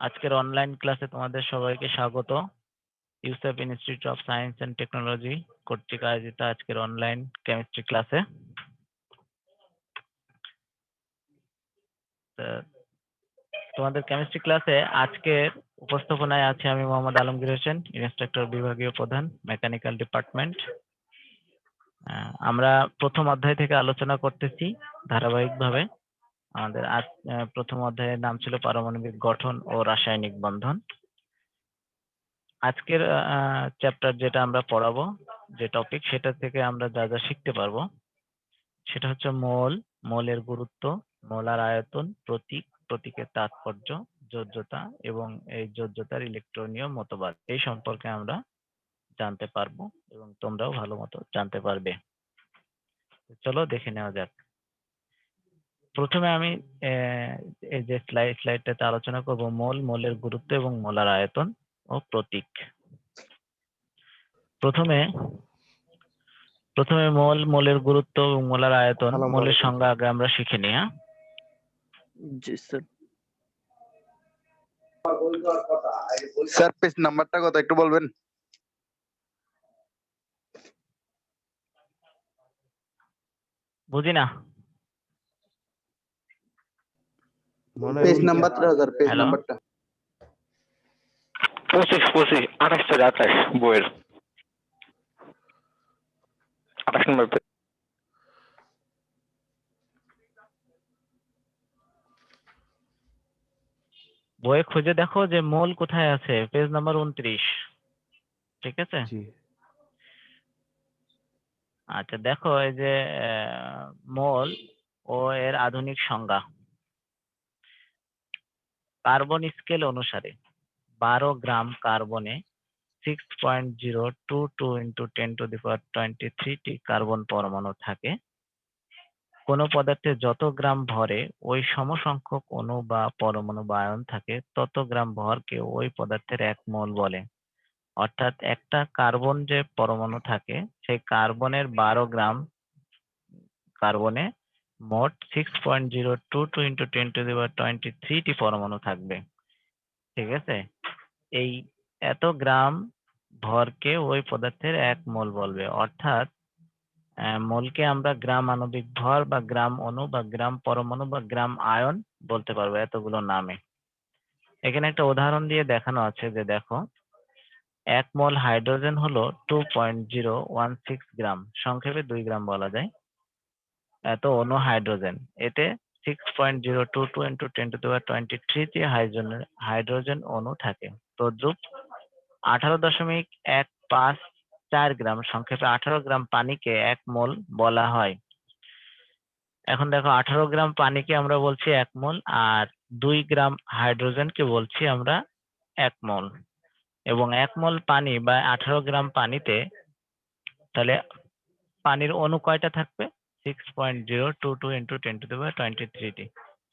আজকের অনলাইন ক্লাসে তোমাদের সবাইকে স্বাগত। Yusuf institute of science and technology কর্তৃক আয়োজিত আজকের অনলাইন কেমিস্ট্রি ক্লাসে তোমাদের কেমিস্ট্রি ক্লাসে আজকের উপস্থাপনায় আছে আমি মোহাম্মদ আলমগীর হোসেন ইনস্ট্রাক্টর বিভাগীয় প্রধান মেকানিক্যাল ডিপার্টমেন্ট আমরা প্রথম অধ্যায় থেকে আলোচনা করতেছি ধারাবাহিকভাবে। আমাদের আজ প্রথম অধ্যায়ের নাম ছিল পারমাণবিক গঠন ও রাসায়নিক বন্ধন। আজকের চ্যাপ্টার যেটা আমরা পড়াবো, যে টপিক সেটা থেকে আমরা যা যা শিখতে পারব, সেটা হচ্ছে মোল। মোলের গুরুত্ব, মোলার আয়তন, প্রতীক, প্রতীকের তাৎপর্য, যোজ্যতা এবং এই যোজ্যতার ইলেকট্রনীয় মতবাদ। এই সম্পর্কে আমরা জানতে পারব এবং তোমরাও ভালো মতো জানতে পারবে। চলো দেখে নেওয়া যাক। প্রথমে আমি এই যে স্লাইড স্লাইডটাতে আলোচনা করব মোল মোলের গুরুত্ব এবং মোলার আয়তন ও প্রতীক। প্রথমে প্রথমে মোল মোলের গুরুত্ব এবং মোলার আয়তন মোলের সংজ্ঞা আগে আমরা শিখে নিই হ্যাঁ? জি স্যার। স্যার পেজ নাম্বারটা কত একটু বলবেন? বুঝি না মনে পেজ পেজ নাম্বারটা। পঁচিশ পঁচিশ আঠাশ থেকে আঠাশ বইয়ের। আঠাশ নম্বর page। বইয়ে খুঁজে দেখো যে মোল কোথায় আছে পেজ নাম্বার উনত্রিশ। ঠিক আছে? জি। আচ্ছা দেখো এই যে আহ, মোল ও এর আধুনিক সংজ্ঞা। কার্বন স্কেল অনুসারে বারো gram কার্বনে six point zero two two into ten to the power twenty three carbon পরমাণু থাকে। কোনো পদার্থে যত গ্রাম ভরে ওই সমসংখ্যক অণু বা পরমাণু বা আয়ন থাকে, তত গ্রাম ভরকে ওই পদার্থের এক মোল বলে। অর্থাৎ একটা কার্বন যে পরমাণু থাকে, সেই কার্বনের বারো গ্রাম কার্বনে মোট six point zero two two into ten to the twenty three পরমাণু থাকবে। ঠিক আছে? এই এত গ্রাম ভরকে ওই পদার্থের এক মোল বলবে। অর্থাৎ মোলকে আমরা গ্রাম আণবিক ভর বা গ্রাম অণু বা গ্রাম পরমাণু বা গ্রাম আয়ন বলতে পারব এতগুলো নামে। এখানে একটা উদাহরণ দিয়ে দেখানো আছে যে দেখো, এক মোল হাইড্রোজেন হলো two point zero one six gram. সংক্ষেপে দুই গ্রাম বলা যায়। এত অণু হাইড্রোজেন। এতে six point zero two two into ten to দেওয়ার টোয়েন্টি থ্রিটি হাইড্রোজেন হাইড্রোজেন অণু থাকে। তদ্রুপ আঠারো দশমিক এক পাঁচ চার গ্রাম, সংক্ষেপে আঠারো গ্রাম পানিকে এক মোল বলা হয়। এখন দেখো, আঠারো গ্রাম পানিকে আমরা বলছি এক মোল, আর দুই গ্রাম হাইড্রোজেনকে বলছি আমরা এক মোল। এবং এক মোল পানি বা আঠারো গ্রাম পানিতে তাহলে পানির অণু কয়টা থাকবে? Six point zero two two into ten to দেওয়ার টোয়েন্টি থ্রিটি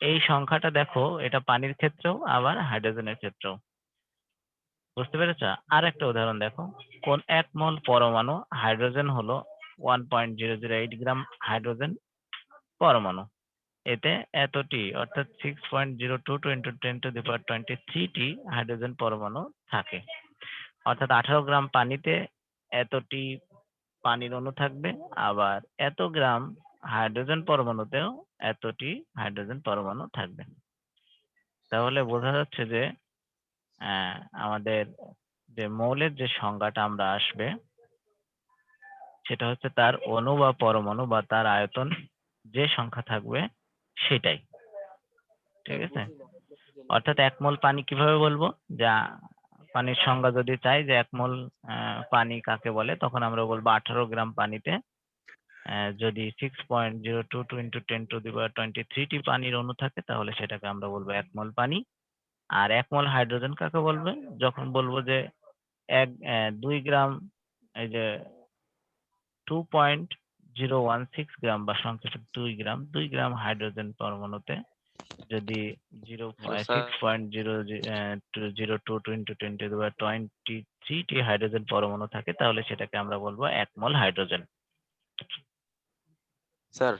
এই সংখ্যাটা দেখো, এটা পানির ক্ষেত্রেও, আবার হাইড্রোজেনের ক্ষেত্রেও। বুঝতে পেরেছ? আর একটা উদাহরণ দেখো। কোন এক মোল পরমাণু হাইড্রোজেন হলো one point zero zero eight gram hydrogen পরমাণু। এতে এতটি, অর্থাৎ six point zero two two into ten to the power twenty three hydrogen পরমাণু থাকে। অর্থাৎ আঠারো গ্রাম পানিতে এতটি পানির অণু থাকবে। আবার এত গ্রাম হাইড্রোজেন পরমাণুতেও এতটি হাইড্রোজেন পরমাণু থাকবে। তাহলে বোঝা যাচ্ছে যে আমাদের যে মৌলের যে সংজ্ঞাটা আমরা আসবে সেটা হচ্ছে তার অণু বা পরমাণু বা তার আয়তন যে সংখ্যা থাকবে সেটাই। ঠিক আছে? অর্থাৎ এক মোল পানি কীভাবে বলব? যা পানির সংজ্ঞা যদি চাই যে এক মোল পানি কাকে বলে, তখন আমরা বলব আঠারো গ্রাম পানিতে যদি six point zero two two into ten to the power twenty three পানির অণু থাকে, তাহলে সেটাকে আমরা বলব এক মোল পানি। আর এক মোল হাইড্রোজেন কাকে বলবে? যখন বলব যে এক দুই গ্রাম, এই যে two point zero one six gram বা সংক্ষেপে দুই গ্রাম দুই গ্রাম হাইড্রোজেন পরমাণুতে যদি zero six point zero zero two two into ten to twenty three hydrogen পরমাণু থাকে তাহলে সেটাকে আমরা বলব এক মোল হাইড্রোজেন স্যার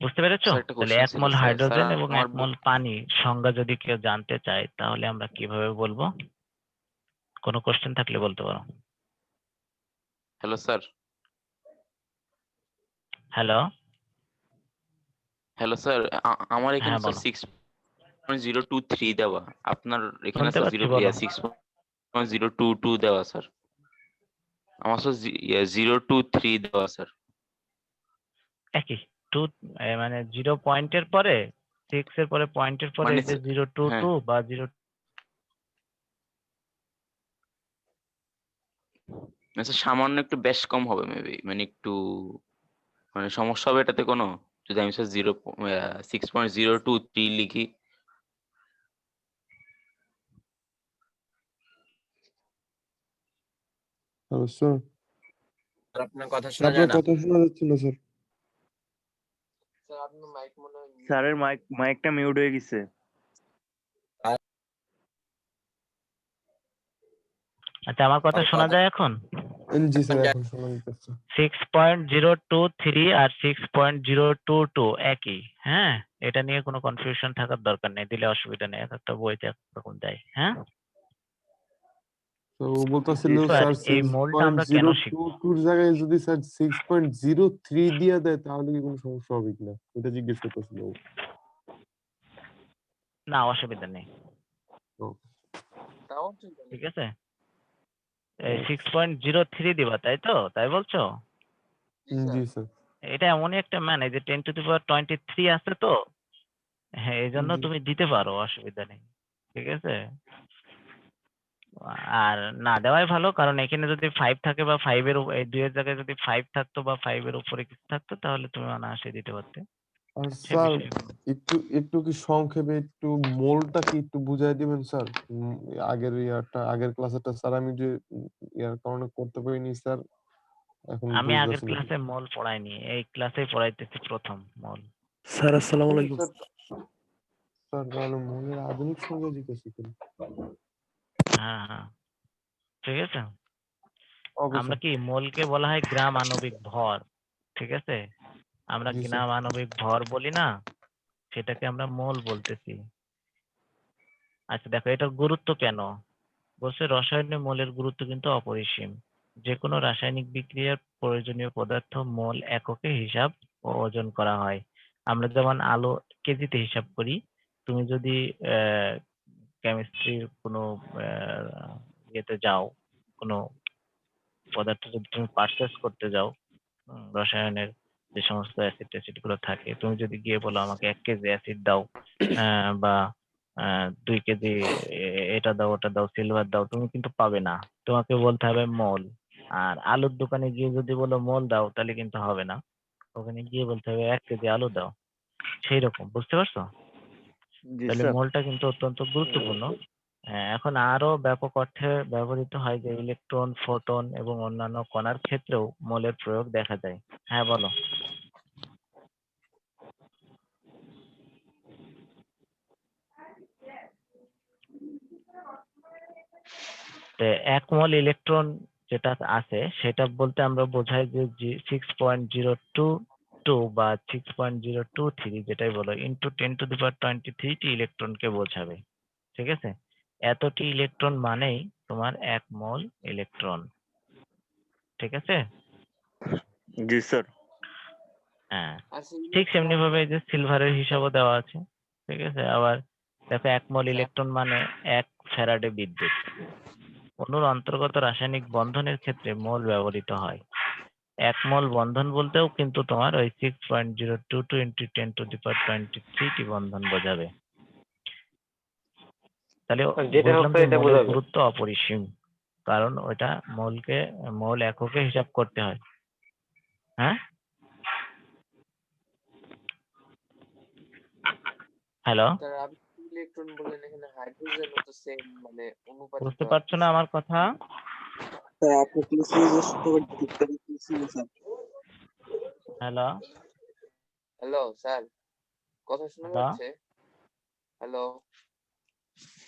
বুঝতে পেরেছ? তাহলে question এক মোল স্যার। হাইড্রোজেন এবং আমার এক মোল পানি সংজ্ঞা যদি কেউ জানতে চায় তাহলে আমরা কীভাবে বলব? কোনো কোশ্চেন থাকলে বলতে পারো। Hello sir hello hello sir আমার এখানে sir. Six point zero two three দেওয়া। আপনার এখানে sir zero. Six point zero two two দেওয়া স্যার আমার স্যার জিরো টু থ্রি দেওয়া স্যার একই। টু মানে জিরো পয়েন্টের পরে সিক্স এর পরে পয়েন্টের পরে মানে জিরো টু। টু বা জিরো স্যার সামান্য একটু বেশ কম হবে মেবি মানে একটু মানে সমস্যা হবে এটাতে কোনো? যদি আমি sir zero six point zero two three লিখি হ্যালো স্যার স্যার আপনার কথা শোনা যায় না? কথা শোনা যাচ্ছে না স্যার স্যার আপনার মাইক মনে হয় স্যারের মাইক মাইকটা মিউট হয়ে গেছে। আচ্ছা আমার কথা শোনা যায় এখন? জি স্যার এখন শোনা যাচ্ছে six point zero two three আর six point zero two two একই হ্যাঁ? এটা নিয়ে কোনো কনফিউশন থাকার দরকার নেই দিলে অসুবিধা নেই এক একটা বইতে এক রকম দেয় হ্যাঁ? তো বলতেছিল স্যার, স্যার এই সিক্স আমরা কেন শিখব? জায়গায় যদি sir six point zero three দিয়ে দেয় তাহলে কি কোনো সমস্যা হবে কিনা? এটা জিজ্ঞেস করতেছিল না অসুবিধা নেই। ঠিক আছে। সিক্স পয়েন্ট জিরো থ্রি দিবা তাই তো? তাই বলছো? জি স্যার। এটা এমনই একটা মান এই যে ten to the power twenty three আছে তো? হ্যাঁ এই জন্য তুমি দিতে পারো অসুবিধা নেই ঠিক আছে? আর না দেওয়াই ভালো কারণ এখানে যদি ফাইভ থাকে বা ফাইভের এই দুইয়ের জায়গায় যদি ফাইভ থাকতো বা ফাইভের উপরে কিছু থাকতো তাহলে তুমি অনায়াসে দিতে পারতে। আর সে স্যার একটু একটু কি সংক্ষেপে একটু মোলটা কি একটু বুঝাই দিবেন স্যার? উম, আগের ইয়ারটা আগের ক্লাসেরটা স্যার আমি যে ইয়ার কারণে করতে পারিনি স্যার এখন আমি আগের। ক্লাসে মল পড়াইনি এই ক্লাসেই পড়াইতেছি প্রথম মল। স্যার আসসালামু আলাইকুম। স্যার তাহলে মোলের আধুনিক সংজ্ঞা জিজ্ঞেস করি। হ্যাঁ হ্যাঁ। ঠিক আছে? আমরা কি মোলকে বলা হয় গ্রাম আণবিক ভর ঠিক আছে? আমরা জি, মানবিক ভর বলি না সেটাকে আমরা মোল বলতেছি। আচ্ছা দেখো এটার গুরুত্ব কেন? বলছে রসায়নে মোলের গুরুত্ব কিন্তু অপরিসীম। যে কোনো রাসায়নিক বিক্রিয়ার প্রয়োজনীয় পদার্থ মোল এককে হিসাব ও ওজন করা হয়। আমরা যেমন আলো কেজিতে হিসাব করি তুমি যদি কেমিস্ট্রির কোনো আহ, ইয়েতে যাও কোনো পদার্থ যদি তুমি পারচেস করতে যাও রসায়নের যে সমস্ত অ্যাসিড ট্যাসিডগুলো থাকে তুমি যদি গিয়ে বলো আমাকে এক কেজি অ্যাসিড দাও বা দুই কেজি এটা দাও ওটা দাও সিলভার দাও তুমি কিন্তু পাবে না। তোমাকে বলতে হবে মোল। আর আলুর দোকানে গিয়ে যদি বলো মোল দাও তাহলে কিন্তু হবে না। ওখানে গিয়ে বলতে হবে এক কেজি আলু দাও। সেই রকম বুঝতে পারছ? তাহলে মলটা কিন্তু অত্যন্ত গুরুত্বপূর্ণ। এখন আরও ব্যাপক অর্থে ব্যবহৃত হয় যে ইলেকট্রন ফোটন এবং অন্যান্য কণার ক্ষেত্রেও মোলের প্রয়োগ দেখা যায়। হ্যাঁ বলো। এক মল ইলেকট্রন যেটা আছে, সেটা বলতে আমরা বোঝাই যে six point zero two two বা six point zero two three যেটাই বলো into ten to the power twenty three ইলেকট্রনকে বোঝাবে। ঠিক আছে? এতটি ইলেকট্রন মানেই তোমার এক মোল ইলেকট্রন ঠিক আছে? জি স্যার হ্যাঁ। ঠিক সেমনি ভাবে যে সিলভারের হিসাবও দেওয়া আছে। ঠিক আছে? আবার দেখো এক মোল ইলেকট্রন মানে এক ফ্যারাডে বিদ্যুৎ। অণুর অন্তর্গত রাসায়নিক বন্ধনের ক্ষেত্রে মোল ব্যবহৃত হয়। এক মোল বন্ধন বলতেও কিন্তু তোমার ওই six point zero two two into ten to the power twenty three বন্ধন বোঝাবে। তাহলে যেটা বুঝলাম হচ্ছে যে এটা মোলের গুরুত্ব অপরিসীম কারণ ওটা মোলকে মোল এককে হিসাব করতে হয়। হ্যাঁ? হ্যালো? স্যার ইলেকট্রন বললেন এখানে হাইড্রোজেন তো সেম মানে অনুপাতিক বুঝতে পারছ না আমার কথা? স্যার আপনি স্যার হ্যালো? হ্যালো স্যার কথা শোনা হ্যালো? যাচ্ছে? হ্যালো? স্যার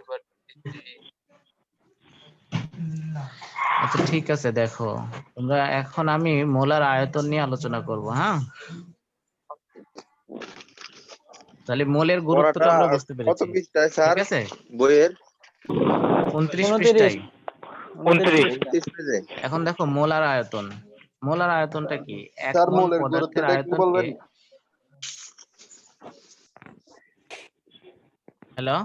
আচ্ছা ঠিক আছে দেখো। তোমরা এখন আমি মোলার আয়তন নিয়ে আলোচনা করব হ্যাঁ? তাহলে মোলের গুরুত্বটা আমরা বুঝতে পেরেছি। কত পৃষ্ঠায় স্যার? ঠিক আছে? বইয়ের? উনত্রিশ পৃষ্ঠায়। উনত্রিশ। উনত্রিশ পেজে। এখন দেখো মোলার আয়তন। মোলার আয়তনটা কি? এক মোল মোলের পদার্থের একটু বলবেন? হ্যালো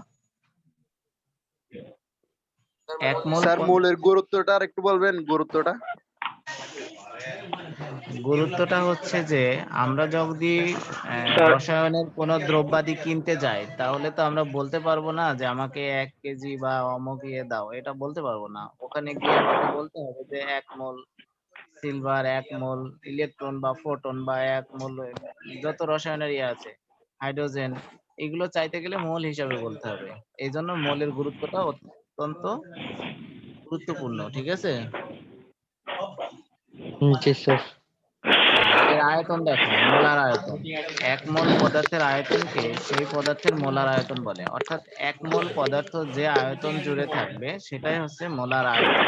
এক মোল স্যার মোলের গুরুত্বটা আর একটু বলবেন গুরুত্বটা? গুরুত্বটা হচ্ছে যে আমরা যদি রসায়নের কোন দ্রব্যাদি কিনতে যাই তাহলে তো আমরা বলতে পারব না যে আমাকে এক কেজি বা অমুক ইয়ে দাও। এটা বলতে পারব না। ওখানে গিয়ে আমাকে বলতে হবে যে এক মোল সিলভার এক মোল ইলেকট্রন বা ফোটন বা এক মোল যত রসায়নের ইয়ে আছে হাইড্রোজেন এগুলো চাইতে গেলে মোল হিসাবে বলতে হবে। এই জন্য মোলের গুরুত্বটা অত্যন্ত গুরুত্বপূর্ণ ঠিক আছে? জি স্যার এর আয়তন দেখো মোলার আয়তন। এক মোল পদার্থের আয়তনকে সেই পদার্থের মোলার আয়তন বলে। অর্থাৎ এক মোল পদার্থ যে আয়তন জুড়ে থাকবে সেটাই হচ্ছে মোলার আয়তন।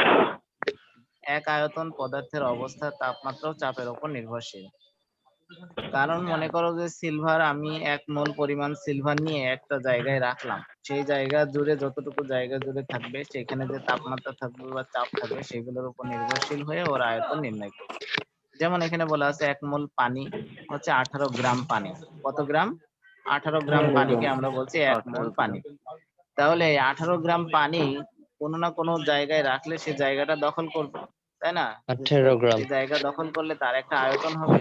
এক আয়তন পদার্থের অবস্থা তাপমাত্রা ও চাপের উপর নির্ভরশীল। কারণ মনে করো যে সিলভার আমি এক মোল পরিমাণ সিলভার নিয়ে একটা জায়গায় রাখলাম। সেই জায়গা জুড়ে যতটুকু জায়গা জুড়ে থাকবে, সেখানে যে তাপমাত্রা থাকবে বা চাপ থাকবে, সেগুলোর উপর নির্ভরশীল হয়ে ওর আয়তন নির্ণয় করবে। যেমন এখানে বলা আছে এক মোল পানি হচ্ছে আঠারো গ্রাম পানি। কত গ্রাম? আঠারো গ্রাম পানিকে আমরা বলছি এক মোল পানি। তাহলে আঠারো গ্রাম পানি কোনো না কোনো জায়গায় রাখলে সে জায়গাটা দখল করবে। তাই না? আঠেরো গ্রাম। জায়গা দখল করলে তার একটা আয়তন হবে।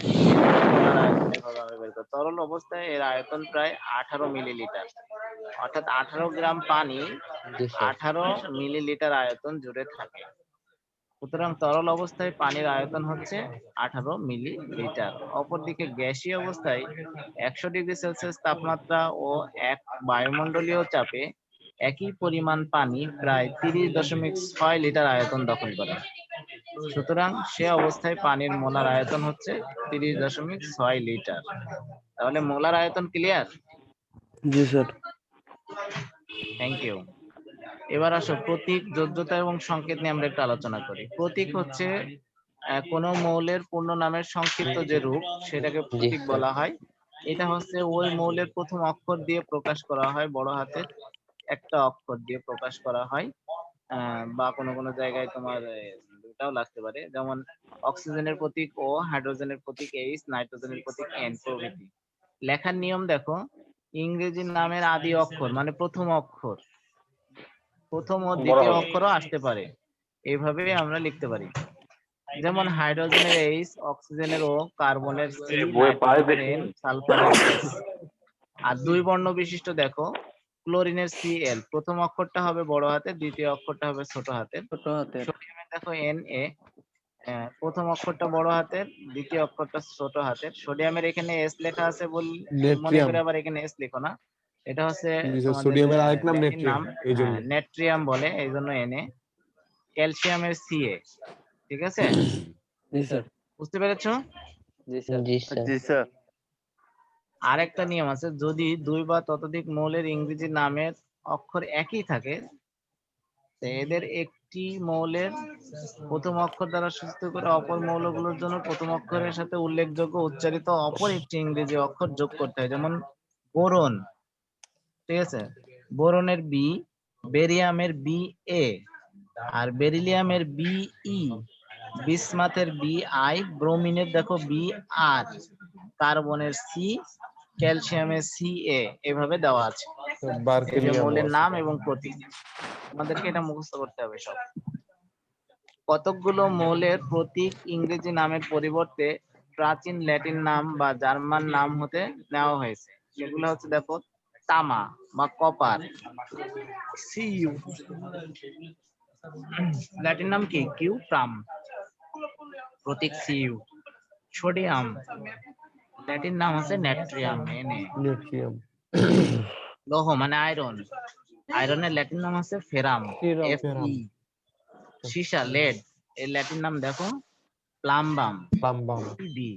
তরল অবস্থায় এর আয়তন প্রায় আঠারো মিলিলিটার। অর্থাৎ আঠারো গ্রাম পানি আঠারো মিলিলিটার আয়তন জুড়ে থাকে। সুতরাং তরল অবস্থায় পানির আয়তন হচ্ছে আঠারো মিলিলিটার। অপরদিকে গ্যাসীয় অবস্থায় একশো ডিগ্রি সেলসিয়াস তাপমাত্রা ও এক বায়ুমণ্ডলীয় চাপে একই পরিমাণ পানি প্রায় তিরিশ দশমিক ছয় লিটার আয়তন দখল করে। সুতরাং সে অবস্থায় পানির মোলার আয়তন হচ্ছে তিরিশ দশমিক ছয় লিটার। তাহলে মোলার আয়তন clear G sir. Thank you এবার আসো প্রতীক যোগ্যতা এবং সংকেত নিয়ে আমরা একটু আলোচনা করি। প্রতীক হচ্ছে কোনো মৌলের পূর্ণ নামের সংক্ষিপ্ত যে রূপ সেটাকে প্রতীক বলা হয়। এটা হচ্ছে ওই মৌলের প্রথম অক্ষর দিয়ে প্রকাশ করা হয় বড় হাতের একটা অক্ষর দিয়ে প্রকাশ করা হয় আহ, বা কোনো কোনো জায়গায় তোমার দুটাও লাগতে পারে। যেমন অক্সিজেনের প্রতীক ও হাইড্রোজেনের প্রতীক এইচ নাইট্রোজেনের প্রতীক এন প্রভৃতি। লেখার নিয়ম দেখো ইংরেজি নামের আদি অক্ষর মানে প্রথম অক্ষর। প্রথম ও দ্বিতীয় অক্ষরও আসতে পারে। এইভাবে আমরা লিখতে পারি। যেমন হাইড্রোজেনের এইচ অক্সিজেনের ও কার্বনের সি বইয়ে পায়ে নাইট্রোজেনের দেখি। এন সালফারের আর দুই বর্ণ বিশিষ্ট দেখো ক্লোরিনের সি এল প্রথম অক্ষরটা হবে বড় হাতের দ্বিতীয় অক্ষরটা হবে ছোট হাতের ছোট হাতের সোডিয়ামের দেখো এন এ প্রথম অক্ষরটা বড় হাতের দ্বিতীয় অক্ষরটা ছোট হাতের সোডিয়ামের এখানে এস লেখা আছে বল মনে করে আবার এখানে এস লিখো না। এটা হচ্ছে সোডিয়ামের আরেক নাম নেট্রিয়াম, এই জন্য। হ্যাঁ, নেট্রিয়াম বলে এই জন্য এনে ক্যালসিয়ামের সিএ ঠিক আছে? জি স্যার। বুঝতে পেরেছ? জি স্যার। জি স্যার। জি স্যার। আরেকটা নিয়ম আছে যদি দুই বা ততোধিক মৌলের ইংরেজি নামের অক্ষর একই থাকে এদের একটি মৌলের প্রথম অক্ষর দ্বারা সূচিত করে অপর মৌলগুলোর জন্য প্রথম অক্ষরের সাথে উল্লেখযোগ্য উচ্চারিত অপর একটি ইংরেজি অক্ষর যোগ করতে হয় যেমন বোরন। ঠিক আছে? বোরনের বি বেরিয়ামের বি এ আর বেরিলিয়ামের বি ই বিসমাথের বি আই ব্রোমিনের দেখো বি আর কার্বনের সি ক্যালসিয়ামের সি এ এভাবে দেওয়া আছে। মৌলের নাম এবং প্রতীক। আমাদেরকে এটা মুখস্থ করতে হবে সব। কতকগুলো মৌলের প্রতীক ইংরেজি নামের পরিবর্তে প্রাচীন ল্যাটিন নাম বা জার্মান নাম হতে নেওয়া হয়েছে। সেগুলো হচ্ছে দেখো তামা বা কপার। সিইউ ল্যাটিন নাম কি? Cuprum. প্রতীক সিইউ সোডিয়াম। ল্যাটিন নাম হচ্ছে ন্যাট্রিয়াম এনে নেট্রিয়াম লৌহ মানে আয়রন আয়রনের ল্যাটিন নাম আছে ফেরাম এফ। সীসা লেড এর ল্যাটিন নাম দেখো প্লাম্বাম বাম বাম ডি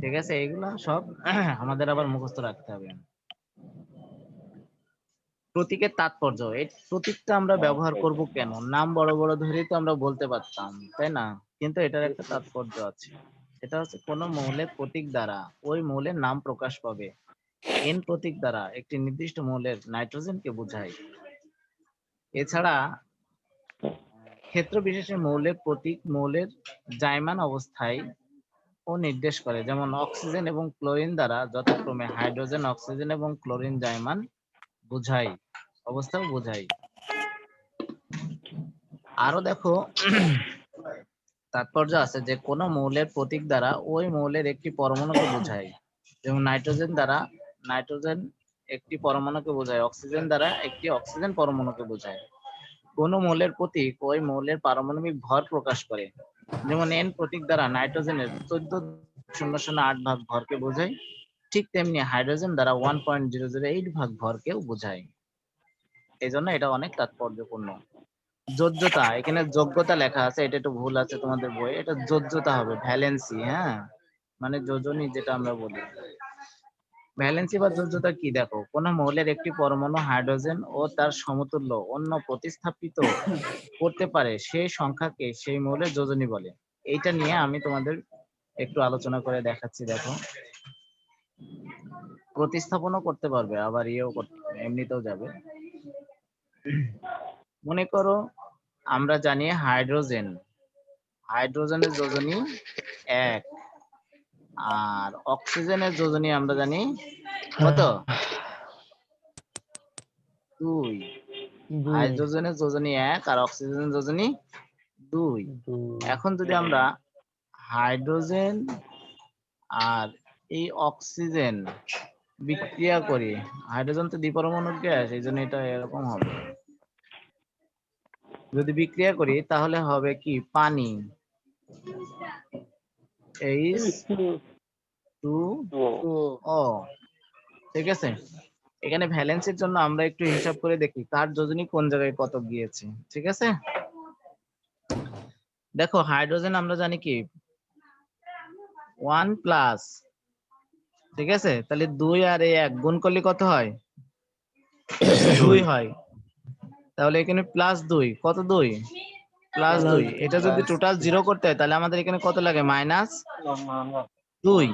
ঠিক আছে এগুলা সব আমাদের আবার মুখস্থ রাখতে হবে। প্রতীকের তাৎপর্য এই প্রতীকটা আমরা ব্যবহার করব কেন? নাম বড় বড় ধরেই তো আমরা বলতে পারতাম তাই না? কিন্তু এটার একটা তাৎপর্য আছে। এটা হচ্ছে কোন মৌলের প্রতীক দ্বারা ওই মৌলের নাম প্রকাশ পাবে। এন প্রতীক দ্বারা একটি নির্দিষ্ট মৌলের নাইট্রোজেনকে বোঝায়। এছাড়া ক্ষেত্র বিশেষে মৌলের প্রতীক মৌলের জাইমান অবস্থায় ও নির্দেশ করে, যেমন অক্সিজেন এবং ক্লোরিন দ্বারা যথাক্রমে হাইড্রোজেন, অক্সিজেন এবং ক্লোরিন জায়মান বোঝাই অবস্থাও বোঝাই আরও দেখো তাৎপর্য আছে যে, কোন মৌলের প্রতীক দ্বারা ওই মৌলের একটি পরমাণুকে বোঝায়। যেমন নাইট্রোজেন দ্বারা নাইট্রোজেন একটি পরমাণুকে বোঝায়, অক্সিজেন দ্বারা একটি অক্সিজেন পরমাণুকে বোঝায়। কোন মৌলের প্রতীক ওই মৌলের পারমাণবিক ভর প্রকাশ করে। যেমন এন প্রতীক দ্বারা নাইট্রোজেনের চোদ্দ শূন্য শূন্য আট ভাগ ভরকে বোঝায়, ঠিক তেমনি হাইড্রোজেন দ্বারা one point zero zero eight ভাগ ভরকেও বোঝায়। এই জন্য এটা অনেক তাৎপর্যপূর্ণ। যোগ্যতা এখানে যোগ্যতা লেখা আছে, এটা একটু ভুল আছে তোমাদের বই এটা যোগ্যতা হবে ভ্যালেন্সি হ্যাঁ? মানে যোজনী যেটা আমরা বলি। ভ্যালেন্সি বা যোগ্যতা কি? দেখো, কোন মৌলের একটি পরমাণু হাইড্রোজেন ও তার সমতুল্য অন্য প্রতিস্থাপিত করতে পারে, সেই সংখ্যাকে সেই মৌলের যোজনী বলে। এইটা নিয়ে আমি তোমাদের একটু আলোচনা করে দেখাচ্ছি, দেখো। প্রতিস্থাপনও করতে পারবে, আবার ইয়েও এমনিতেও যাবে। মনে করো আমরা জানি হাইড্রোজেন। হাইড্রোজেনের যোজনী এক। আর অক্সিজেনের যোজনী আমরা জানি কত? দুই। হাইড্রোজেনের যোজনী এক আর অক্সিজেনের যোজনী দুই। দুই। এখন যদি আমরা হাইড্রোজেন আর এই অক্সিজেন বিক্রিয়া করি হাইড্রোজেন তো দ্বিপরমাণুর গ্যাস এই জন্য এটা এরকম হবে। যদি বিক্রিয়া করি তাহলে হবে কি? পানি। H two O. ঠিক আছে? এখানে ভ্যালেন্সির জন্য আমরা একটু হিসাব করে দেখি কার যোজনী কোন জায়গায় কত গিয়েছে? ঠিক আছে? দেখো হাইড্রোজেন আমরা জানি কি? ওয়ান প্লাস ঠিক আছে? তাহলে দুই আর এক গুণ করলে কত হয়? দুই হয়। তাহলে এখানে প্লাস দুই কত দুই? প্লাস দুই এটা যদি টোটাল জিরো করতে হয় তাহলে আমাদের এখানে কত লাগে? মাইনাস দুই।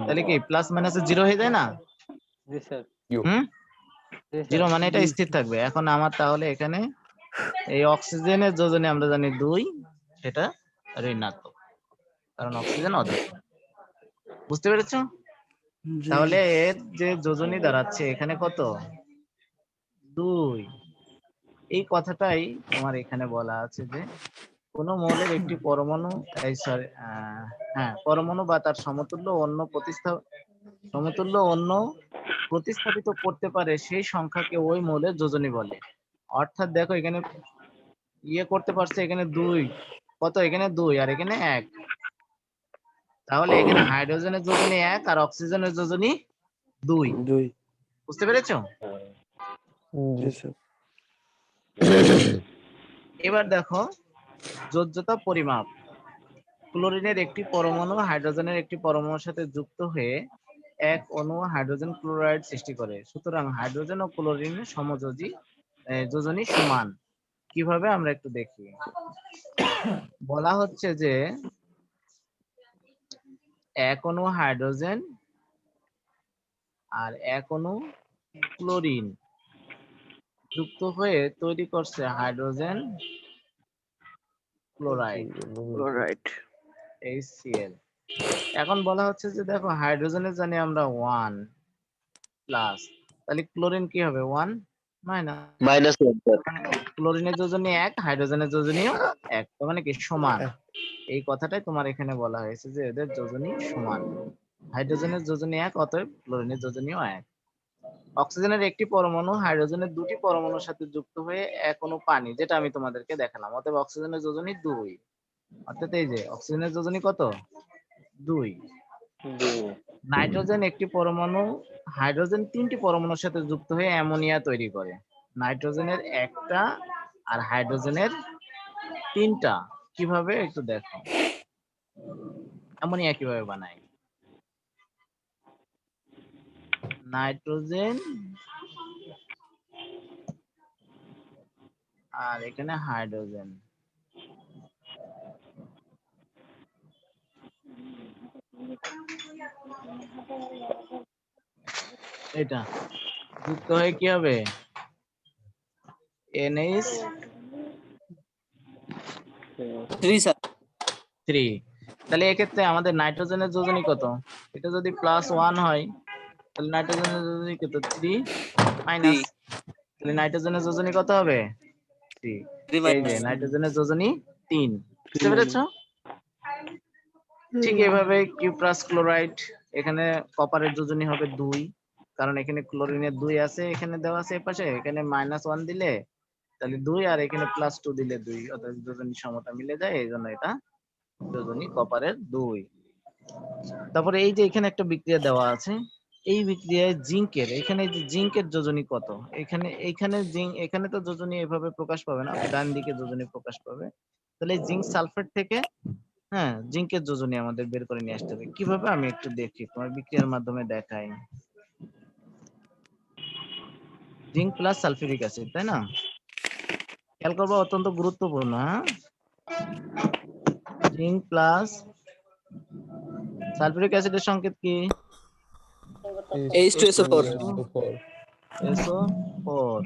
তাহলে কি প্লাস মাইনাসে জিরো হয়ে যায় না? হুম? জিরো মানে এটা স্থির থাকবে। এখন আমার তাহলে এখানে এই অক্সিজেনের যোজনী আমরা জানি দুই সেটা ঋণাত্মক। কারণ অক্সিজেন অধিক বুঝতে পেরেছ? তাহলে এর যে যোজনী দাঁড়াচ্ছে এখানে কত? দুই। এই কথাটাই তোমার এখানে বলা আছে যে কোন মৌলের একটি পরমাণু এই সরি হ্যাঁ পরমাণু বা তার সমতুল্য অন্য প্রতিস্থা সমতুল্য অন্য প্রতিস্থাপিত করতে পারে সেই সংখ্যাকে ওই মৌলের যোজনী বলে। অর্থাৎ দেখো এখানে ইয়ে করতে পারছে এখানে দুই। কত? এখানে দুই আর এখানে এক। তাহলে এখানে হাইড্রোজেনের যোজনী এক আর অক্সিজেনের যোজনী দুই। দুই। বুঝতে পেরেছ? জি স্যার। এবার দেখো, যোজ্যতা পরিমাপ। ক্লোরিনের একটি পরমাণু হাইড্রোজেনের একটি পরমাণুর সাথে যুক্ত হয়ে এক অণু হাইড্রোজেন ক্লোরাইড সৃষ্টি করে। সুতরাং হাইড্রোজেন ও ক্লোরিনের সমযোজী যোজনী সমান। কীভাবে আমরা একটু দেখি? বলা হচ্ছে যে এক অণু হাইড্রোজেন আর এক অণু ক্লোরিন। যুক্ত হয়ে তৈরি করছে হাইড্রোজেন ক্লোরাইড। রাইট HCl এখন বলা হচ্ছে যে দেখো হাইড্রোজেনের জানি আমরা ওয়ান প্লাস তাহলে ক্লোরিন কি হবে? ওয়ান মাইনাস মাইনাস 1 ক্লোরিনের যোজনী এক হাইড্রোজেনের যোজনীও এক তার মানে কি সমান? এই কথাটাই তোমার এখানে বলা হয়েছে যে এদের যোজনী সমান। হাইড্রোজেনের যোজনী এক অতএব ক্লোরিনের যোজনীও এক। অক্সিজেনের একটি পরমাণু হাইড্রোজেনের দুটি পরমাণুর সাথে যুক্ত হয়ে এক অণু পানি যেটা আমি তোমাদেরকে দেখালাম। অতএব অক্সিজেনের যোজনী দুই। অর্থাৎ এই যে অক্সিজেনের যোজনী কত? দুই। নাইট্রোজেন একটি পরমাণু হাইড্রোজেন তিনটি পরমাণুর সাথে যুক্ত হয়ে অ্যামোনিয়া তৈরি করে। নাইট্রোজেনের একটা আর হাইড্রোজেনের তিনটা। কীভাবে? একটু দেখো। অ্যামোনিয়া কীভাবে বানায়? নাইট্রোজেন আর এখানে হাইড্রোজেন। এটা যুক্ত হয়ে কি হবে? NH three sir. থ্রি। তাহলে এক্ষেত্রে আমাদের নাইট্রোজেনের যোজনী কত? এটা যদি প্লাস ওয়ান হয় তাহলে নাইট্রোজেনের যোজনী কত? থ্রি মাইনাস তাহলে নাইট্রোজেনের যোজনী কত হবে? থ্রি থ্রি এই যে নাইট্রোজেনের যোজনী তিন। বুঝতে পেরেছ? ঠিক এভাবে কিউপ্রাস ক্লোরাইড এখানে কপারের যোজনী হবে দুই। কারণ এখানে ক্লোরিনের দুই আছে এখানে দেওয়া আছে এপাশে। এখানে মাইনাস ওয়ান দিলে তাহলে দুই আর এখানে প্লাস টু দিলে দুই। অর্থাৎ যোজনী সমতা মিলে যায় এই জন্য এটা যোজনী কপারের দুই। তারপরে এই যে এখানে একটা বিক্রিয়া দেওয়া আছে এই বিক্রিয়ায় জিঙ্কের, এখানে যে জিঙ্কের যোজনী কত? এখানে এখানে জিঙ্ক, এখানে তো যোজনী এভাবে প্রকাশ পাবে না, ডান দিকে যোজনী প্রকাশ পাবে। তাহলে জিঙ্ক সালফেট থেকে হ্যাঁ জিঙ্কের যোজনী আমাদের বের করে নিয়ে আসতে হবে। কীভাবে আমি একটু দেখি, তোমার বিক্রিয়ার মাধ্যমে দেখাই। জিঙ্ক প্লাস সালফিউরিক অ্যাসিড, তাই না? খেয়াল করব, অত্যন্ত গুরুত্বপূর্ণ হ্যাঁ? জিঙ্ক প্লাস সালফিউরিক অ্যাসিডের সংকেত কি? H2SO4 SO4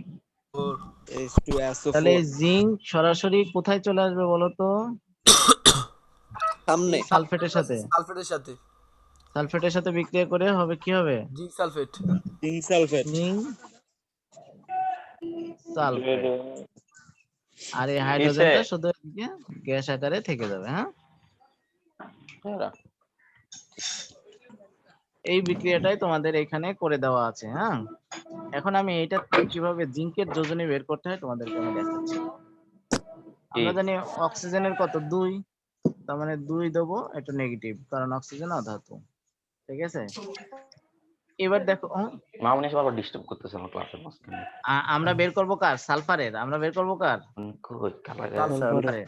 H2SO4 তাহলে জিঙ্ক সরাসরি কোথায় চলে আসবে বলো তো সামনে। সালফেটের সাথে। সালফেটের সাথে। সালফেটের সাথে বিক্রিয়া করে হবে কি হবে? Zinc sulphate. Zinc sulphate. Zinc sulphate. আর এই হাইড্রোজেনটা শুধু এদিকে গ্যাস আকারে থেকে যাবে হ্যাঁ। এই বিক্রিয়াটাই তোমাদের এখানে করে দেওয়া আছে হ্যাঁ? এখন আমি এটা কীভাবে জিঙ্কের যোজনী বের করতে হয় তোমাদেরকে আমি দেখাচ্ছি। আমরা জানি অক্সিজেনের কত? দুই। তার মানে দুই দেবো এটা নেগেটিভ কারণ অক্সিজেন অধাতু। ঠিক আছে? এবার দেখো মামুনি এসে বারবার ডিস্টার্ব করতেছে আমার ক্লাসের মাঝখানে। আমরা বের করব কার? সালফারের। আমরা বের করব কার? সালফারের।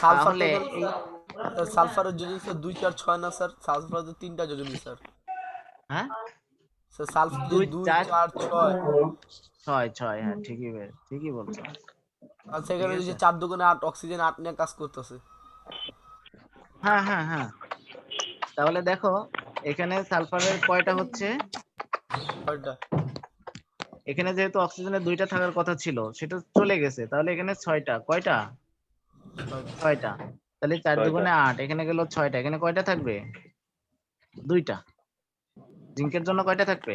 সালফার স্যার সালফারের যোজনী স্যার দুই চার ছয় না স্যার সালফারের তো তিনটা যোজনী স্যার। হ্যাঁ? স্যার সালফার দুই, চার, ছয়। ছয় ছয় হ্যাঁ ঠিকই বের ঠিকই বলছো। আর সেখানে যে চার দোকানে আট অক্সিজেন আট নিয়ে কাজ করতেছে। হ্যাঁ হ্যাঁ হ্যাঁ। তাহলে দেখো এখানে সালফারের কয়টা হচ্ছে? ছয়টা। এখানে যেহেতু অক্সিজেনের দুইটা থাকার কথা ছিল সেটা চলে গেছে। তাহলে এখানে ছয়টা। কয়টা? ছয়টা। তাহলে চার দুগুণে আট এখানে গেল ছয়টা এখানে কয়টা থাকবে? দুইটা। জিঙ্কের জন্য কয়টা থাকবে?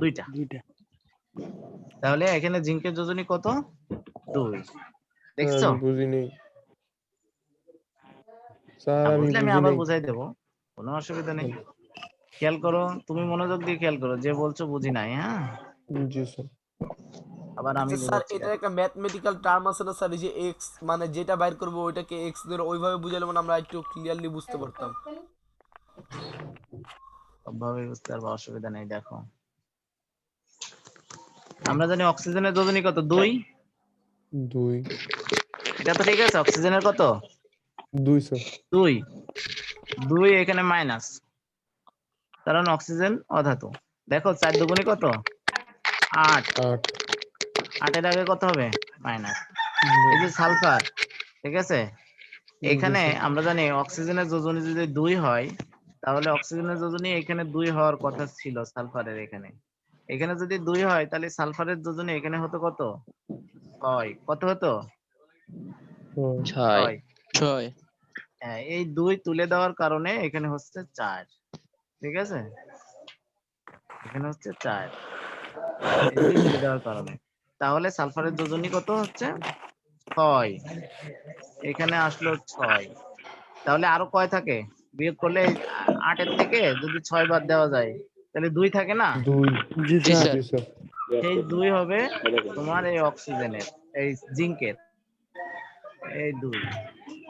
দুইটা। তাহলে এখানে জিঙ্কের যোজনী কত? দুই। দেখছ? আমি বুঝিনি। আমি আবার বুঝাই দেবো। কোনো অসুবিধা নেই। খেয়াল করো তুমি মনোযোগ দিয়ে খেয়াল করো। যে বলছো বুঝি নাই হ্যাঁ? জি স্যার। আবার আমি আচ্ছা, স্যার এটার একটা ম্যাথমেটিক্যাল টার্ম আছে না স্যার? এই যে এক্স মানে যেটা বাইর করব ওইটাকে এক্স ধরে ওইভাবে বুঝালে মানে আমরা একটু ক্লিয়ারলি বুঝতে পারতাম। সবভাবে বুঝতে পারব অসুবিধা নেই দেখো। আমরা জানি অক্সিজেনের যোজনী কত? দুই? দুই। এটা তো ঠিক আছে অক্সিজেনের কত? দুই স্যার। দুই। দুই এখানে মাইনাস কারণ অক্সিজেন অধাতু। দেখো চার দুগুণে কত? আট। আট। আটের আগে কত হবে? মাইনাস। এই যে সালফার ঠিক আছে? এখানে আমরা জানি অক্সিজেনের যোজনী যদি দুই হয় তাহলে অক্সিজেনের যোজনী এখানে দুই হওয়ার কথা ছিল সালফারের এখানে। এখানে যদি দুই হয় তাহলে সালফারের যোজনী এখানে হতো কত? ছয়। কত হতো? ছয়। হ্যাঁ এই দুই তুলে দেওয়ার কারণে এখানে হচ্ছে চার। ঠিক আছে? এখানে হচ্ছে চার। তুলে দেওয়ার কারণে। তাহলে সালফারের যোজনী কত হচ্ছে? ছয়। এখানে আসলো ছয়। তাহলে আরও কয় থাকে? বিয়োগ করলে আটের থেকে যদি ছয় বাদ দেওয়া যায় তাহলে দুই থাকে না? সেই দুই হবে তোমার এই অক্সিজেনের এই জিঙ্কের। এই দুই।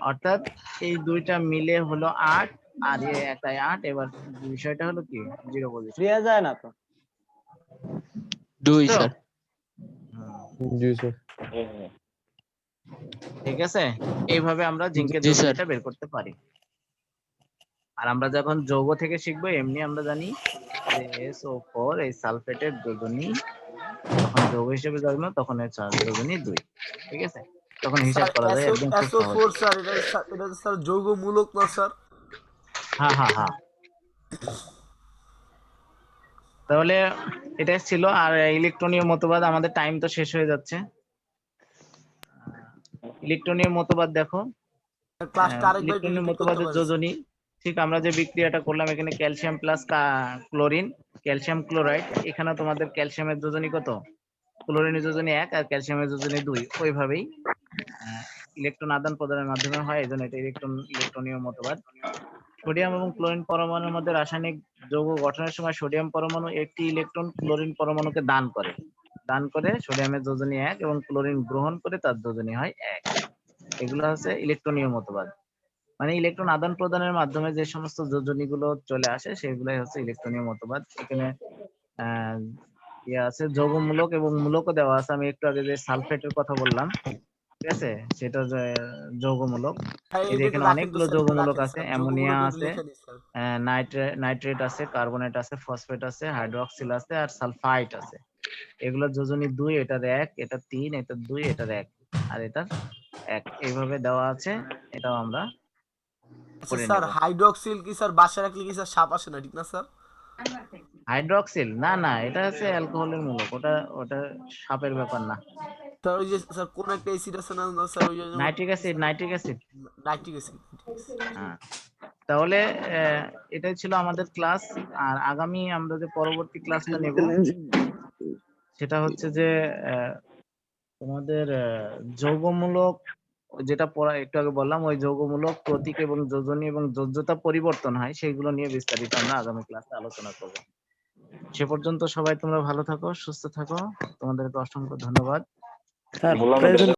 অর্থাৎ এই দুইটা মিলে হলো আট আর এ একাই আট। এবার বিষয়টা হলো কি? Zero position. যায় না তো। দুই স্যার। জি স্যার ঠিক আছে? এইভাবে আমরা জিঙ্কের জি, বের করতে পারি। আর আমরা যখন যৌগ থেকে শিখব এমনি আমরা জানি যে এসও ফোর এই সালফেটের যোজনী যখন যৌগ হিসেবে জন্ম তখন এর চার যোজনী দুই। ঠিক আছে? তখন হিসাব করা যায় একদম খুব এসও সহজ ফোর স্যার এটা স্যার- এটা স্যার যৌগমূলক না স্যার হ্যাঁ হ্যাঁ হ্যাঁ। তাহলে এটা ছিল আর ইলেকট্রনীয় মতবাদ আমাদের টাইম তো শেষ হয়ে যাচ্ছে। ইলেকট্রনীয় মতবাদ দেখো। ইলেকট্রনীয় মতবাদের। যোজনী। ঠিক আমরা যে বিক্রিয়াটা করলাম এখানে calcium plus chlorine calcium chloride এখানে তোমাদের ক্যালসিয়ামের যোজনী কত? ক্লোরিনের যোজনী এক আর ক্যালসিয়ামের যোজনী দুই ওইভাবেই ইলেকট্রন আদান প্রদানের মাধ্যমে হয় এই জন্য এটা ইলেকট্রন ইলেকট্রনীয় মতবাদ। সোডিয়াম এবং ক্লোরিন পরমাণুর মধ্যে রাসায়নিক যৌগ গঠনের সময় সোডিয়াম পরমাণু একটি ইলেকট্রন, ক্লোরিন পরমাণুকে দান করে। দান করে সোডিয়ামের যোজনী এক এবং ক্লোরিন গ্রহণ করে তার যোজনী হয় এক। এগুলো হচ্ছে ইলেকট্রনীয় মতবাদ। মানে ইলেকট্রন আদান প্রদানের মাধ্যমে যে সমস্ত যোজনীগুলো চলে আসে, সেগুলাই হচ্ছে ইলেকট্রনীয় মতবাদ। এখানে, আহ ইয়ে আছে, যৌগমূলক এবং মূলকও দেওয়া আছে। আমি একটু আগে যে সালফেটের কথা বললাম ঠিক আছে? সেটা যৌগমূলক। হ্যাঁ, এই যে এখানে অনেকগুলো যৌগমূলক আছে অ্যামোনিয়া আছে। নাইট্রেট আছে কার্বনেট আছে ফসফেট আছে হাইড্রোক্সিল আছে আর সালফাইট আছে। এগুলো যোজনী দুই এটার এক এটা তিন এটা দুই এটার এক আর এটার এক। এইভাবে দেওয়া আছে এটাও আমরা আচ্ছা স্যার। হাইড্রোক্সিল কি স্যার বাসা রাখলে কি স্যার সাপ আসে না ঠিক না স্যার? হাইড্রোক্সিল? না না এটা হচ্ছে অ্যালকোহলের মূলক ওটা ওটা সাপের ব্যাপার না। স্যার ওই যে স্যার কোন একটা অ্যাসিড আছে না স্যার ওই nitric acid nitric acid nitric acid তাহলে এটাই ছিল আমাদের ক্লাস আর আগামী আমরা যে পরবর্তী ক্লাসটা নেব সেটা হচ্ছে যে তোমাদের যৌগমূলক যেটা পড়া একটু আগে বললাম ওই যৌগমূলক প্রতীক এবং যোজনী এবং যোজ্যতা পরিবর্তন হয় সেগুলো নিয়ে বিস্তারিত আমরা আগামী ক্লাসে আলোচনা করব। সে পর্যন্ত সবাই তোমরা ভালো থাকো সুস্থ থাকো। তোমাদেরকে অসংখ্য ধন্যবাদ। স্যার বললাম না, present